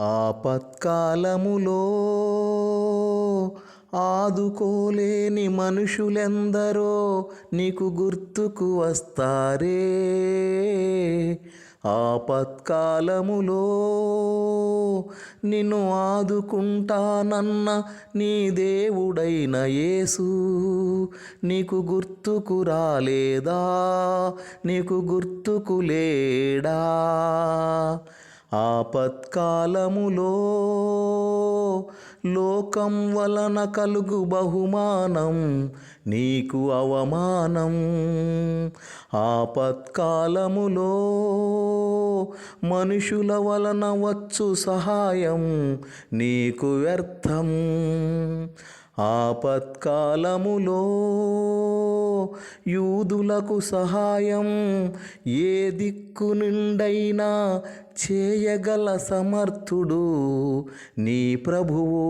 ఆపత్కాలములో ఆదుకోలేని మనుషులెందరో నీకు గుర్తుకు వస్తారే. ఆపత్కాలములో నిన్ను ఆదుకుంటానన్న నీ దేవుడైన యేసు నీకు గుర్తుకు రాలేదా? నీకు గుర్తుకు లేడా? ఆపత్కాలములో లోకం వలన కలుగు బహుమానం నీకు అవమానం. ఆపత్కాలములో మనుషుల వలన వచ్చు సహాయం నీకు వ్యర్థం. ఆపత్కాలములో యూదులకు సహాయం ఏ దిక్కు నుండైనా చేయగల సమర్థుడు నీ ప్రభువు.